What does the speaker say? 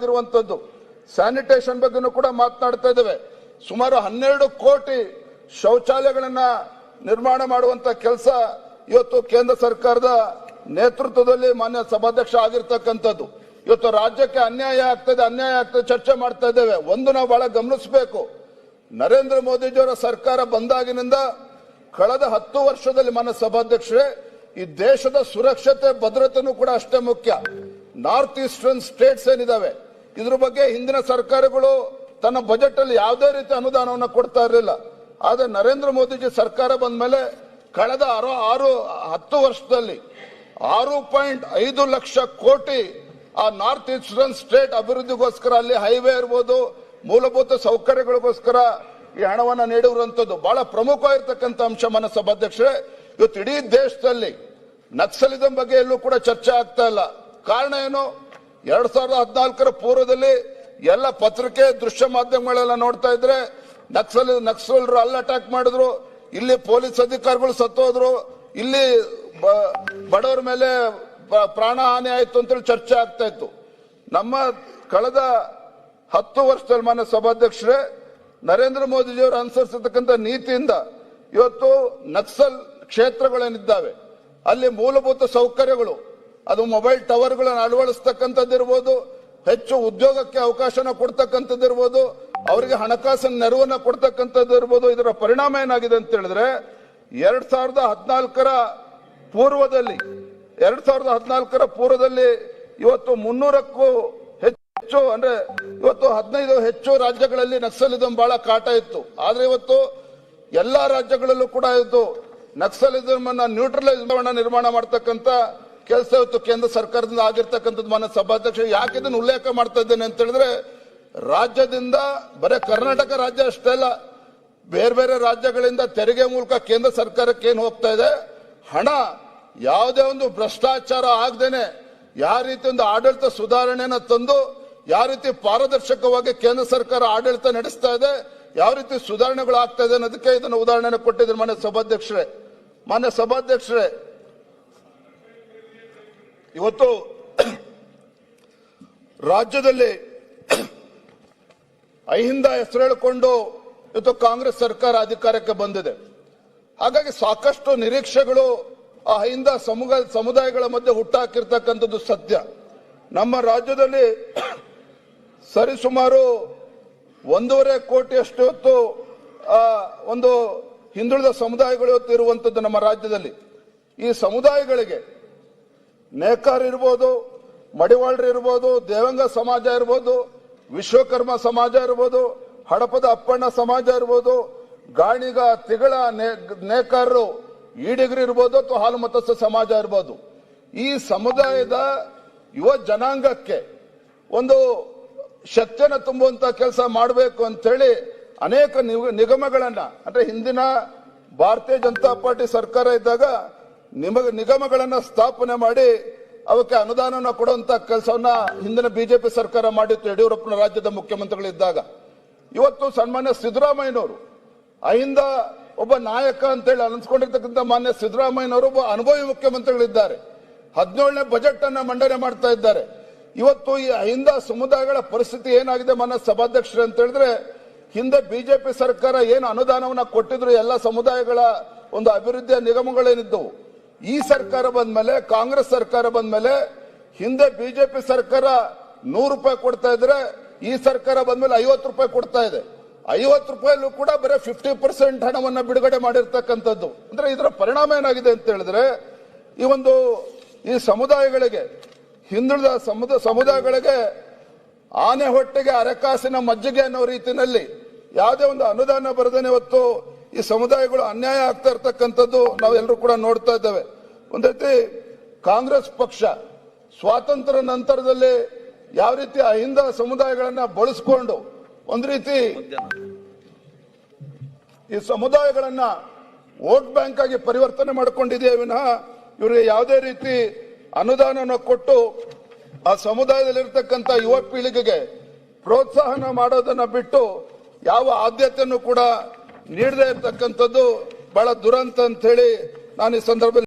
ಆಗಿರುವಂತದ್ದು. ಸ್ಯಾನಿಟೇಷನ್ ಬಗ್ಗೆನೂ ಕೂಡ ಮಾತನಾಡ್ತಾ ಇದ್ದೇವೆ. ಸುಮಾರು ಹನ್ನೆರಡು ಕೋಟಿ ಶೌಚಾಲಯಗಳನ್ನ ನಿರ್ಮಾಣ ಮಾಡುವಂತ ಕೆಲಸ ಇವತ್ತು ಕೇಂದ್ರ ಸರ್ಕಾರದ ನೇತೃತ್ವದಲ್ಲಿ ಮಾನ್ಯ ಸಭಾಧ್ಯಕ್ಷ ಆಗಿರ್ತಕ್ಕಂಥದ್ದು. ಇವತ್ತು ರಾಜ್ಯಕ್ಕೆ ಅನ್ಯಾಯ ಆಗ್ತದೆ ಅನ್ಯಾಯ ಆಗ್ತದೆ, ಚರ್ಚೆ ಮಾಡ್ತಾ ಇದ್ದೇವೆ. ಒಂದು ನಾವು ಬಹಳ ಗಮನಿಸಬೇಕು. ನರೇಂದ್ರ ಮೋದಿಜಿಯವರ ಸರ್ಕಾರ ಬಂದಾಗಿನಿಂದ ಕಳೆದ ಹತ್ತು ವರ್ಷದಲ್ಲಿ ಮಾನ್ಯ ಸಭಾಧ್ಯಕ್ಷರೇ, ಈ ದೇಶದ ಸುರಕ್ಷತೆ, ಭದ್ರತೆನೂ ಕೂಡ ಅಷ್ಟೇ ಮುಖ್ಯ. ನಾರ್ತ್ ಈಸ್ಟರ್ನ್ ಸ್ಟೇಟ್ಸ್ ಏನಿದಾವೆ? ಇದ್ರ ಬಗ್ಗೆ ಹಿಂದಿನ ಸರ್ಕಾರಗಳು ತನ್ನ ಬಜೆಟ್ ಅಲ್ಲಿ ಯಾವುದೇ ರೀತಿ ಅನುದಾನವನ್ನು ಕೊಡ್ತಾ ಇರಲಿಲ್ಲ. ಆದ್ರೆ ನರೇಂದ್ರ ಮೋದಿಜಿ ಸರ್ಕಾರ ಬಂದ ಮೇಲೆ ಕಳೆದ ಆರು ಆರು, ಹತ್ತು ವರ್ಷದಲ್ಲಿ ಆರು ಪಾಯಿಂಟ್ ಐದು ಲಕ್ಷ ಕೋಟಿ ಆ ನಾರ್ತ್ ಈಸ್ಟರ್ನ್ ಸ್ಟೇಟ್ ಅಭಿವೃದ್ಧಿಗೋಸ್ಕರ ಅಲ್ಲಿ ಹೈವೇ ಇರ್ಬೋದು, ಮೂಲಭೂತ ಸೌಕರ್ಯಗಳಿಗೋಸ್ಕರ ಈ ಹಣವನ್ನು ನೀಡಿರುವಂತದ್ದು ಬಹಳ ಪ್ರಮುಖವಾಗಿರ್ತಕ್ಕಂಥ ಅಂಶ ಮನ ಸಭಾಧ್ಯಕ್ಷರೇ ಇವತ್ತು ಇಡೀ ದೇಶದಲ್ಲಿ ನಕ್ಸಲಿಸಂ ಬಗ್ಗೆ ಎಲ್ಲೂ ಕೂಡ ಚರ್ಚೆ ಆಗ್ತಾ ಇಲ್ಲ. ಕಾರಣ ಏನು? ಎರಡ್ ಸಾವಿರದ ಹದಿನಾಲ್ಕರ ಪೂರ್ವದಲ್ಲಿ ಎಲ್ಲ ಪತ್ರಿಕೆ, ದೃಶ್ಯ ಮಾಧ್ಯಮಗಳೆಲ್ಲ ನೋಡ್ತಾ ಇದ್ರೆ ನಕ್ಸಲ್, ನಕ್ಸಲರು ಅಲ್ಲಿ ಅಟ್ಯಾಕ್ ಮಾಡಿದ್ರು. ಇಲ್ಲಿ ಪೊಲೀಸ್ ಅಧಿಕಾರಿಗಳು ಸತ್ತೋದ್ರು ಇಲ್ಲಿ ಬಡವರ ಮೇಲೆ ಪ್ರಾಣ ಹಾನಿ ಆಯ್ತು ಅಂತೇಳಿ ಚರ್ಚೆ ಆಗ್ತಾ ಇತ್ತು. ನಮ್ಮ ಕಳೆದ ಹತ್ತು ವರ್ಷದಲ್ಲಿ ಮಾನ್ಯ ಸಭಾಧ್ಯಕ್ಷರೇ, ನರೇಂದ್ರ ಮೋದಿಜಿಯವರು ಅನುಸರಿಸತಕ್ಕಂಥ ನೀತಿಯಿಂದ ಇವತ್ತು ನಕ್ಸಲ್ ಕ್ಷೇತ್ರಗಳೇನಿದ್ದಾವೆ, ಅಲ್ಲಿ ಮೂಲಭೂತ ಸೌಕರ್ಯಗಳು ಅದು ಮೊಬೈಲ್ ಟವರ್ಗಳನ್ನು ಅಳವಡಿಸ್ತಕ್ಕಂಥದ್ದಿರ್ಬೋದು, ಹೆಚ್ಚು ಉದ್ಯೋಗಕ್ಕೆ ಅವಕಾಶನ ಕೊಡ್ತಕ್ಕಂಥದ್ದಿರ್ಬೋದು, ಅವರಿಗೆ ಹಣಕಾಸಿನ ನೆರವನ್ನ ಕೊಡ್ತಕ್ಕಂಥದ್ದಿರ್ಬೋದು, ಇದರ ಪರಿಣಾಮ ಏನಾಗಿದೆ ಅಂತ ಹೇಳಿದ್ರೆ, ಎರಡ್ ಸಾವಿರದ ಹದಿನಾಲ್ಕರ ಪೂರ್ವದಲ್ಲಿ, ಎರಡ್ ಸಾವಿರದ ಹದಿನಾಲ್ಕರ ಪೂರ್ವದಲ್ಲಿ ಇವತ್ತು ಮುನ್ನೂರಕ್ಕೂ ಹೆಚ್ಚು, ಅಂದ್ರೆ ಇವತ್ತು ಹದಿನೈದು ಹೆಚ್ಚು ರಾಜ್ಯಗಳಲ್ಲಿ ನಕ್ಸಲಿಸಂ ಬಹಳ ಕಾಟ ಇತ್ತು. ಆದ್ರೆ ಇವತ್ತು ಎಲ್ಲಾ ರಾಜ್ಯಗಳಲ್ಲೂ ಕೂಡ ಇದ್ದು ನಕ್ಸಲಿಸಂ ಅನ್ನ ನ್ಯೂಟ್ರಲೈಸ್ ನಿರ್ಮಾಣ ಮಾಡ್ತಕ್ಕಂತ ಕೆಲಸ ಇವತ್ತು ಕೇಂದ್ರ ಸರ್ಕಾರದಿಂದ ಆಗಿರ್ತಕ್ಕಂಥದ್ದು ಮಾನ್ಯ ಸಭಾಧ್ಯಕ್ಷ ಯಾಕೆ ಇದನ್ನು ಉಲ್ಲೇಖ ಮಾಡ್ತಾ ಇದ್ದೇನೆ ಅಂತ ಹೇಳಿದ್ರೆ, ರಾಜ್ಯದಿಂದ, ಬರೇ ಕರ್ನಾಟಕ ರಾಜ್ಯ ಅಷ್ಟೇ ಅಲ್ಲ, ಬೇರೆ ಬೇರೆ ರಾಜ್ಯಗಳಿಂದ ತೆರಿಗೆ ಮೂಲಕ ಕೇಂದ್ರ ಸರ್ಕಾರಕ್ಕೆ ಏನು ಹೋಗ್ತಾ ಇದೆ, ಹಣ ಯಾವುದೇ ಒಂದು ಭ್ರಷ್ಟಾಚಾರ ಆಗದೇನೆ, ಯಾವ ರೀತಿ ಒಂದು ಆಡಳಿತ ಸುಧಾರಣೆಯನ್ನು ತಂದು, ಯಾವ ರೀತಿ ಪಾರದರ್ಶಕವಾಗಿ ಕೇಂದ್ರ ಸರ್ಕಾರ ಆಡಳಿತ ನಡೆಸ್ತಾ ಇದೆ, ಯಾವ ರೀತಿ ಸುಧಾರಣೆಗಳು ಆಗ್ತಾ ಇದೆ ಅನ್ನೋದಕ್ಕೆ ಇದನ್ನು ಉದಾಹರಣೆ ಕೊಟ್ಟಿದ್ರು ಮಾನ್ಯ ಸಭಾಧ್ಯಕ್ಷರೇ. ಮಾನ್ಯ ಸಭಾಧ್ಯಕ್ಷರೇ ಇವತ್ತು ರಾಜ್ಯದಲ್ಲಿ ಅಹಿಂದ ಹೆಸರು ಹೇಳಿಕೊಂಡು ಇವತ್ತು ಕಾಂಗ್ರೆಸ್ ಸರ್ಕಾರ ಅಧಿಕಾರಕ್ಕೆ ಬಂದಿದೆ. ಹಾಗಾಗಿ ಸಾಕಷ್ಟು ನಿರೀಕ್ಷೆಗಳು ಆ ಅಹಿಂದ ಸಮುಗ ಸಮುದಾಯಗಳ ಮಧ್ಯೆ ಹುಟ್ಟಾಕಿರ್ತಕ್ಕಂಥದ್ದು ಸತ್ಯ. ನಮ್ಮ ರಾಜ್ಯದಲ್ಲಿ ಸರಿಸುಮಾರು ಒಂದೂವರೆ ಕೋಟಿಯಷ್ಟು ಆ, ಒಂದು ಹಿಂದುಳಿದ ಸಮುದಾಯಗಳು ಇವತ್ತು ಇರುವಂತದ್ದು ನಮ್ಮ ರಾಜ್ಯದಲ್ಲಿ. ಈ ಸಮುದಾಯಗಳಿಗೆ ನೇಕಾರ ಇರ್ಬೋದು, ಮಡಿವಾಳ್ರು ಇರ್ಬೋದು, ದೇವಂಗ ಸಮಾಜ ಇರ್ಬೋದು, ವಿಶ್ವಕರ್ಮ ಸಮಾಜ ಇರ್ಬೋದು, ಹಡಪದ ಅಪ್ಪಣ್ಣ ಸಮಾಜ ಇರ್ಬೋದು, ಗಾಣಿಗ ತಿಗಳ ನೇಕಾರರು, ಈಡಿಗರು ಇರ್ಬೋದು ಅಥವಾ ಹಾಲು ಮತಸ್ಥ ಸಮಾಜ ಇರ್ಬೋದು. ಈ ಸಮುದಾಯದ ಯುವ ಜನಾಂಗಕ್ಕೆ ಒಂದು ಶಕ್ತಿಯನ್ನು ತುಂಬುವಂತ ಕೆಲಸ ಮಾಡಬೇಕು ಅಂತೇಳಿ ಅನೇಕ ನಿಗ- ನಿಗಮಗಳನ್ನ, ಅಂದ್ರೆ ಹಿಂದಿನ ಭಾರತೀಯ ಜನತಾ ಪಾರ್ಟಿ ಸರ್ಕಾರ ಇದ್ದಾಗ ನಿಮಗ ನಿಗಮಗಳನ್ನ ಸ್ಥಾಪನೆ ಮಾಡಿ ಅವಕ್ಕೆ ಅನುದಾನವನ್ನು ಕೊಡುವಂತ ಕೆಲಸವನ್ನ ಹಿಂದಿನ ಬಿಜೆಪಿ ಸರ್ಕಾರ ಮಾಡಿತ್ತು ಯಡಿಯೂರಪ್ಪನ ರಾಜ್ಯದ ಮುಖ್ಯಮಂತ್ರಿಗಳಿದ್ದಾಗ. ಇವತ್ತು ಸನ್ಮಾನ್ಯ ಸಿದ್ದರಾಮಯ್ಯನವರು, ಅಹಿಂದ ಒಬ್ಬ ನಾಯಕ ಅಂತೇಳಿ ಅನಿಸ್ಕೊಂಡಿರ್ತಕ್ಕಂಥ ಮಾನ್ಯ ಸಿದ್ದರಾಮಯ್ಯನವರು ಒಬ್ಬ ಅನುಭವಿ ಮುಖ್ಯಮಂತ್ರಿಗಳಿದ್ದಾರೆ. ಹದಿನೇಳನೇ ಬಜೆಟ್ ಅನ್ನ ಮಂಡನೆ ಮಾಡ್ತಾ ಇದ್ದಾರೆ. ಇವತ್ತು ಈ ಅಹಿಂದ ಸಮುದಾಯಗಳ ಪರಿಸ್ಥಿತಿ ಏನಾಗಿದೆ ಮಾನ್ಯ ಸಭಾಧ್ಯಕ್ಷರು ಅಂತ ಹೇಳಿದ್ರೆ, ಹಿಂದೆ ಬಿಜೆಪಿ ಸರ್ಕಾರ ಏನು ಅನುದಾನವನ್ನ ಕೊಟ್ಟಿದ್ರು ಎಲ್ಲ ಸಮುದಾಯಗಳ ಒಂದು ಅಭಿವೃದ್ಧಿಯ ನಿಗಮಗಳೇನಿದ್ದವು. ಈ ಸರ್ಕಾರ ಬಂದ್ಮೇಲೆ, ಕಾಂಗ್ರೆಸ್ ಸರ್ಕಾರ ಬಂದ್ಮೇಲೆ, ಹಿಂದೆ ಬಿಜೆಪಿ ಸರ್ಕಾರ ನೂರು ರೂಪಾಯಿ ಕೊಡ್ತಾ ಇದ್ರೆ, ಈ ಸರ್ಕಾರ ಬಂದ್ಮೇಲೆ ಐವತ್ತು ರೂಪಾಯಿ ಕೊಡ್ತಾ ಇದೆ. ಐವತ್ತು ರೂಪಾಯಲ್ಲೂ ಕೂಡ ಬರೀ ಫಿಫ್ಟಿ ಪರ್ಸೆಂಟ್ ಹಣವನ್ನ ಬಿಡುಗಡೆ ಮಾಡಿರ್ತಕ್ಕಂಥದ್ದು. ಅಂದ್ರೆ ಇದರ ಪರಿಣಾಮ ಏನಾಗಿದೆ ಅಂತ ಹೇಳಿದ್ರೆ, ಈ ಒಂದು, ಈ ಸಮುದಾಯಗಳಿಗೆ, ಹಿಂದುಳಿದ ಸಮುದ, ಸಮುದಾಯಗಳಿಗೆ ಆನೆ ಹೊಟ್ಟೆಗೆ ಅರೆಕಾಸಿನ ಮಜ್ಜಿಗೆ ಅನ್ನೋ ರೀತಿಯಲ್ಲಿ ಯಾವುದೇ ಒಂದು ಅನುದಾನ ಬರದೇನೆ ಇವತ್ತು ಈ ಸಮುದಾಯಗಳು ಅನ್ಯಾಯ ಆಗ್ತಾ ಇರ್ತಕ್ಕಂಥದ್ದು ನಾವೆಲ್ಲರೂ ಕೂಡ ನೋಡ್ತಾ ಇದ್ದೇವೆ. ಒಂದು ರೀತಿ ಕಾಂಗ್ರೆಸ್ ಪಕ್ಷ ಸ್ವಾತಂತ್ರ್ಯ ನಂತರದಲ್ಲಿ ಯಾವ ರೀತಿ ಅಹಿಂದ ಸಮುದಾಯಗಳನ್ನ ಬಳಸ್ಕೊಂಡು ಒಂದು ರೀತಿ ಈ ಸಮುದಾಯಗಳನ್ನ ವೋಟ್ ಬ್ಯಾಂಕ್ ಆಗಿ ಪರಿವರ್ತನೆ ಮಾಡಿಕೊಂಡಿದೆಯೇ ವಿನಃ ಇವರಿಗೆ ಯಾವುದೇ ರೀತಿ ಅನುದಾನವನ್ನು ಕೊಟ್ಟು ಆ ಸಮುದಾಯದಲ್ಲಿರ್ತಕ್ಕಂಥ ಯುವ ಪೀಳಿಗೆಗೆ ಪ್ರೋತ್ಸಾಹನ ಮಾಡೋದನ್ನ ಬಿಟ್ಟು ಯಾವ ಆದ್ಯತೆಯನ್ನು ಕೂಡ ನೀಡದೇ ಇರತಕ್ಕಂಥದ್ದು ಬಹಳ ದುರಂತ ಅಂತ ಹೇಳಿ ನಾನು ಈ ಸಂದರ್ಭದಲ್ಲಿ